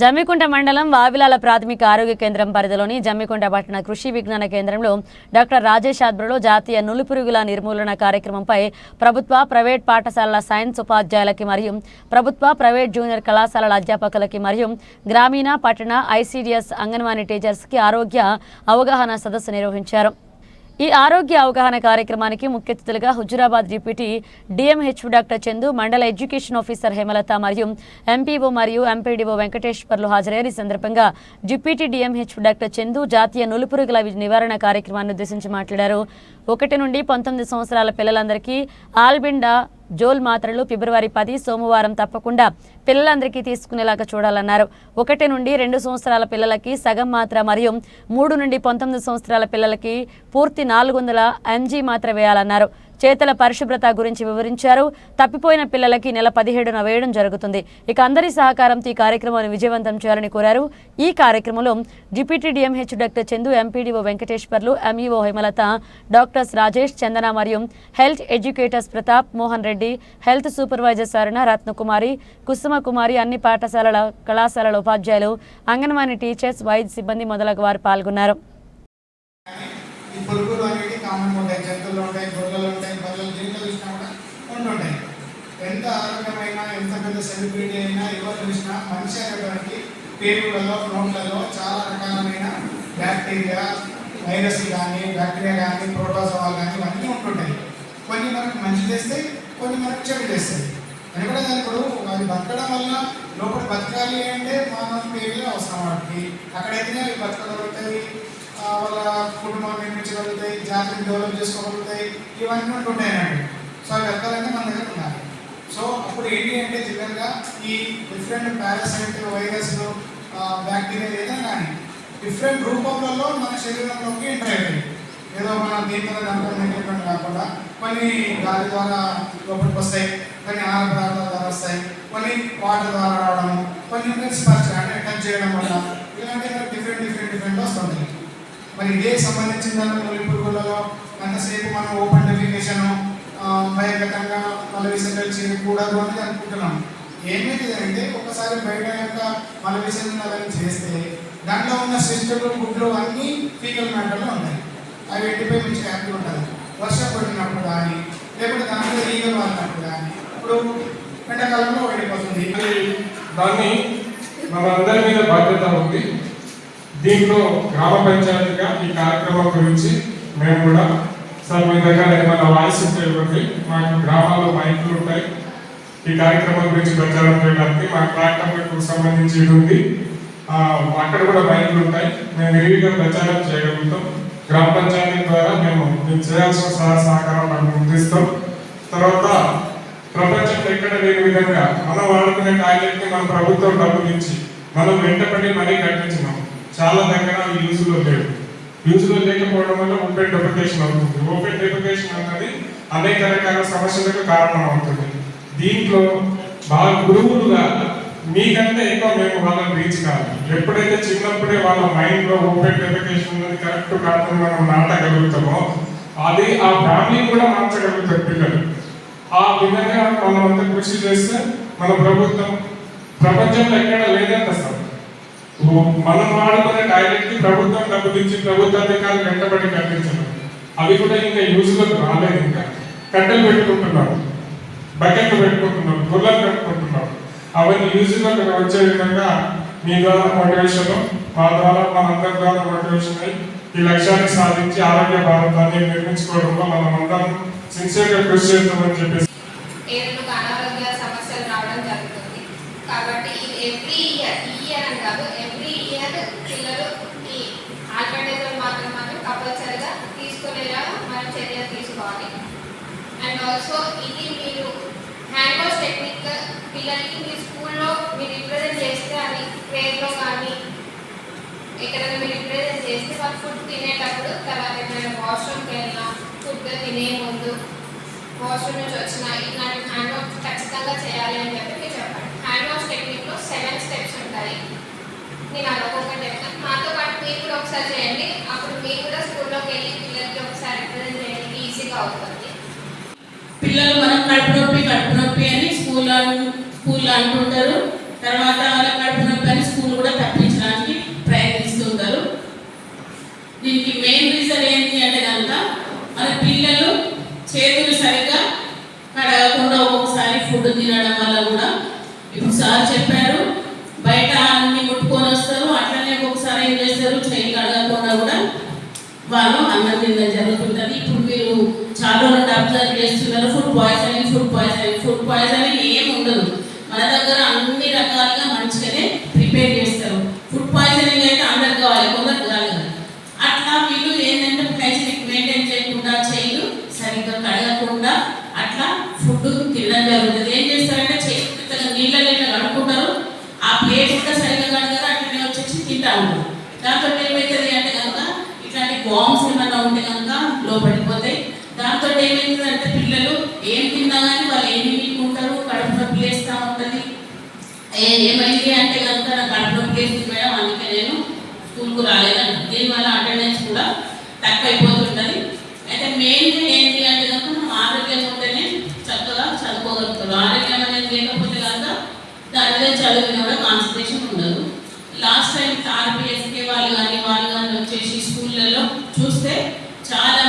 జమ్మికుంట మండలం వావిలాల ప్రాథమిక ఆరోగ్య కేంద్రం పరిధిలోని జమ్మికుంట పట్టణ కృషి విజ్ఞాన కేంద్రంలో డాక్టర్ రాజేష్ ఆధ్వర్యంలో జాతీయ నులిపురుగుల నిర్మూలన కార్యక్రమంపై ప్రభుత్వ ప్రైవేట్ పాఠశాలల సైన్స్ ఉపాధ్యాయులకి మరియు ప్రభుత్వ ప్రైవేట్ జూనియర్ కళాశాలల అధ్యాపకులకి మరియు గ్రామీణ పట్టణ ఐసీడీఎస్ అంగన్వాడీ టీచర్స్కి ఆరోగ్య అవగాహన సదస్సు నిర్వహించారు. ఈ ఆరోగ్య అవగాహన కార్యక్రమానికి ముఖ్య అతిథులుగా Huzurabad deputy DMH doctor Chandu మండల ఎడ్యుకేషన్ ఆఫీసర్ హేమలత మరియు ఎంపీఓ మరియు ఎంపీడీఓ వెంకటేశ్వర్లు హాజరయ్యారు. ఈ సందర్భంగా డిప్యూటీ డిఎంహెచ్ డాక్టర్ చందు జాతీయ నులుపురుగుల నివారణ కార్యక్రమాన్ని ఉద్దేశించి మాట్లాడారు. ఒకటి నుండి పంతొమ్మిది సంవత్సరాల పిల్లలందరికీ ఆల్బిండా జోల్ మాత్రలు ఫిబ్రవరి పది సోమవారం తప్పకుండా పిల్లలందరికీ తీసుకునేలాగా చూడాలన్నారు. ఒకటి నుండి రెండు సంవత్సరాల పిల్లలకి సగం మాత్ర మరియు మూడు నుండి పంతొమ్మిది సంవత్సరాల పిల్లలకి పూర్తి నాలుగు వందల ఎంజీ మాత్ర వేయాలన్నారు. చేతల పరిశుభ్రత గురించి వివరించారు. తప్పిపోయిన పిల్లలకి నెల పదిహేడున వేయడం జరుగుతుంది. ఇక అందరి సహకారంతో ఈ కార్యక్రమాన్ని విజయవంతం చేయాలని కోరారు. ఈ కార్యక్రమంలో deputy DMH doctor Chandu MPDO Venkateswarlu MEO Hemalatha doctors Rajesh Chandana మరియు health educators Pratap Mohan Reddy health supervisor Sarana Ratnakumari Kusuma Kumari అన్ని పాఠశాలల కళాశాలల ఉపాధ్యాయులు అంగన్వాడీ టీచర్స్ వైద్య సిబ్బంది మొదలగు వారు పాల్గొన్నారు. ఈ పురుగులు అనేవి కామన్ ఉంటాయి జంతువులు ఉంటాయి గొర్రెలు ఉంటాయి బర్రెలు దీంట్లో చూసినా కూడా ఉంటుంటాయి ఎంత ఆరోగ్యమైన ఎంత పెద్ద సెలబ్రిటీ అయినా ఎవరు చూసినా మనిషి అనేటువంటి పేగులలో నోట్లలో చాలా రకాలమైన బ్యాక్టీరియా వైరస్ కానీ బ్యాక్టీరియా కానీ ప్రోటోజోవాలు కానీ ఇవన్నీ ఉంటుంటాయి. కొన్ని మనకు మంచి చేస్తాయి కొన్ని మనకు చెడు చేస్తాయి. ఎందుకంటే దాని ఇప్పుడు అది బతకడం వల్ల లోపల బతకాలి అంటే మనం పేగులు అవసరం వాటికి. అక్కడైతేనే అవి బతకగలుగుతాయి వాళ్ళ కుటుంబాన్ని నిర్మించగలుగుతాయి జాతిని డెవలప్ చేసుకోగలుగుతాయి ఇవన్నీ ఉంటుంటాయండి సో అవి ఎక్కాలంటే మన దగ్గర ఉండాలి సో అప్పుడు ఏంటి అంటే జనరల్గా ఈ డిఫరెంట్ పారాసైట్ వైరస్లు బ్యాక్టీరియా ఏదైనా కానీ డిఫరెంట్ రూపంలో మన శరీరంలోకి ఎంటర్ అవుతాయి ఏదో మన దీంతో దాంట్లో కాకుండా కొన్ని గాలి ద్వారా లోపలికి వస్తాయి కొన్ని ఆహార పదార్థాల ద్వారా వస్తాయి కొన్ని వాటర్ ద్వారా రావడం కొన్ని స్పర్శ అంటే టచ్ చేయడం వల్ల ఇలాంటి డిఫరెంట్ డిఫరెంట్ డిఫరెంట్ వస్తుంది మరి ఇదే సంబంధించిన దాంట్లో పురుగులలో అంతసేపు మనం ఓపెన్ డెఫికేషన్ బహిర్గతంగా మల విసర్జన చేయకూడదు అని అనుకుంటున్నాం ఏమైంది అంటే ఒకసారి బయట యొక్క మల విసర్జన అవన్నీ చేస్తే దాంట్లో ఉన్న సిస్టమ్లు గుడ్లు అన్నీ ఫీకల్ మ్యాటర్లో ఉన్నాయి. అవి ఎండిపోయి మంచి హ్యాపీ ఉంటుంది వర్షం పడినప్పుడు కానీ లేకపోతే దాంట్లో ఈగలు వాడినప్పుడు కానీ ఇప్పుడు ఎండాకాలంలో వెళ్ళిపోతుంది. దాన్ని మనందరి మీద బాధ్యత ఉంది. దీంట్లో గ్రామ పంచాయతీగా ఈ కార్యక్రమం గురించి మేము కూడా సార్ మీ దగ్గర ఏమైనా వాయిస్ ఉంటే ఇవ్వండి గ్రామాల్లో మైకులు ఉంటాయి ఈ కార్యక్రమం గురించి ప్రచారం చేయడానికి మా ప్రాంతంకు సంబంధించి ఉంది అక్కడ కూడా మైకులు ఉంటాయి మేము విరివిగా ప్రచారం చేయగలుగుతాం గ్రామ పంచాయతీ ద్వారా మేము మేము చేయాల్సిన సహాయ సహకారం మనం అందిస్తాం తర్వాత ప్రపంచంలో ఎక్కడ లేని విధంగా మనం వాడుకునే టాయిలెట్ని మన ప్రభుత్వం డబ్బులు ఇచ్చి మనం వెంటపడి మరీ కట్టించినాం చాలా దగ్గర యూజ్లో లేదు యూజ్లో లేకపోవడం వల్ల ఓపెన్ డెఫికేషన్ అవుతుంది. ఓపెన్ డెప్రికేషన్ అన్నది అనేక రకాల సమస్యలకు కారణం అవుతుంది దీంట్లో బాగా గురువులుగా మీకంటే ఎక్కువ మేము వాళ్ళని రీచ్ కాదు ఎప్పుడైతే చిన్నప్పుడే వాళ్ళ మైండ్లో ఓపెన్ డెప్రికేషన్ అనేది కరెక్ట్ కాకుండా మనం నాటగలుగుతామో అది ఆ ఫ్యామిలీ కూడా మార్చగలుగుతారు పిల్లలు. ఆ విధంగా మనం అంతా కృషి చేస్తే మన ప్రభుత్వం ప్రపంచంలో ఎక్కడ లేదంటే అసలు మనం వాడుకునే టాయిలెట్కి ప్రభుత్వం డబ్బు ఇచ్చి ప్రభుత్వ అధికారులు వెంటబడి కట్టించడం. అవి కూడా ఇంకా యూజ్లోకి రాలేదు ఇంకా. కట్టెలు పెట్టుకుంటున్నాం. బకెట్లు పెట్టుకుంటున్నాం. గుర్రలు పెట్టుకుంటున్నాం అవన్నీ యూజ్లోకి వచ్చే విధంగా మీ ద్వారా మోటివేషన్ మా ద్వారా మా అందరి ద్వారా మోటివేషన్ అయ్యి ఈ లక్ష్యాన్ని సాధించి ఆరోగ్య భారతాన్ని నిర్మించుకోవడంలో మనం అందరం సిన్సియర్గా కృషి చేద్దామని చెప్పేసి అనారోగ్య సమస్యలు రావడం జరుగుతుంది. కాబట్టి ఎవ్రీ ఇయర్ ఈ ఇయర్ అని కాదు పిల్లలు ఈ ఆల్టర్నేటివ్ మాత్రం మాత్రం కంపల్సరీగా తీసుకునేలా మనం చర్య తీసుకోవాలి అండ్ ఆల్సో ఇది మీరు హ్యాండ్ వాష్ టెక్నిక్ పిల్లలకి మీ స్కూల్లో మీరు రిప్రజెంట్ చేస్తే అది ప్రేయర్లో కానీ ఎక్కడైనా మీరు రిప్రజెంట్ చేస్తే వాళ్ళు ఫుడ్ తినేటప్పుడు తర్వాత ఎక్కడైనా వాష్రూమ్కి వెళ్ళినా ఫుడ్ తినే ముందు వాష్రూమ్ నుంచి వచ్చిన ఇట్లాంటి హ్యాండ్ వాష్ ఖచ్చితంగా చేయాలి అని చెప్పి మీరు చెప్పండి హ్యాండ్ వాష్ టెక్నిక్లో సెవెన్ స్టెప్స్ ఉంటాయి. నేను అదొకటి చెప్తాను మాతో పాటు మీరు కూడా ఒకసారి చేయండి. అప్పుడు మీరు కూడా స్కూల్లోకి వెళ్ళి పిల్లలకి ఒకసారి రిప్రజెంట్ చేయడానికి ఈజీగా అవుతుంది. పిల్లలు మనం కడుపు నొప్పి కడుపు నొప్పి అని స్కూల్ స్కూల్లో అంటుంటారు. తర్వాత వాళ్ళ కడుపు నొప్పి అని స్కూల్ కూడా తప్పించడానికి ప్రయత్నిస్తుంటారు దీనికి మెయిన్ రీజన్ ఏంటి అంటే కనుక మన పిల్లలు చేతులు సరిగ్గా కడగకుండా ఒక్కొక్కసారి ఫుడ్ తినడం వల్ల కూడా ఇప్పుడు సార్ చెప్పారు సార్ ఏం చేస్తారు? ట్రైన్ కడగకుండా కూడా వాళ్ళు అన్నం తిన్న జరుగుతుంటుంది. ఇప్పుడు మీరు చాలా నుండి అబ్జర్వ్ చేస్తున్నారు food poisoning food poisoning food poisoning ఏం ఉండదు మన దగ్గర అన్ని రకాలుగా మంచిగానే ప్రిపేర్ చేస్తారు ఫుడ్ పాయిజనింగ్ అయితే అందరికి కావాలి కొందరు కాదు కదా. అట్లా వీళ్ళు ఏంటంటే హైజీనిక్ మెయింటైన్ చేయకుండా చేయలు సరిగ్గా కడగకుండా అట్లా ఫుడ్ తినడం జరుగుతుంది ఏం చేస్తారంటే చేతులు నీళ్ళలో ఇట్లా కడుక్కుంటారు ఆ ప్లేట్ కూడా సరిగ్గా కడగరు అట్లనే వచ్చేసి తింటా ఉంటారు దాంతో ఏమవుతుంది అంటే కనుక ఇట్లాంటి బాంబ్స్ ఏమైనా ఉంటే కనుక లోపడిపోతాయి. దాంతో ఏమైందంటే పిల్లలు ఏం తిన్నా కానీ వాళ్ళు ఏమి తింటుంటారు కడుపు నొప్పి లేస్తూ ఉంటుంది. ఏ- ఏమైంది అంటే కనుక నాకు కడుపు నొప్పి లేస్తుంది మేడం అందుకే నేను స్కూల్కు రాలేదని దీనివల్ల అటెండెన్స్ కూడా తక్కువ అయిపోతుంటుంది అయితే మెయిన్గా ఏంటి అంటే కనుక మనం ఆరోగ్యం ఉంటేనే చక్కగా చదువుకోగలుగుతారు ఆరోగ్యం అనేది లేకపోతే కనుక దాని మీద చదువు మీద కూడా కాన్సన్ట్రేషన్ ఉండదు. లాస్ట్ టైం ఆర్పిఎస్కే వాళ్ళు కానీ చూస్తే చాలా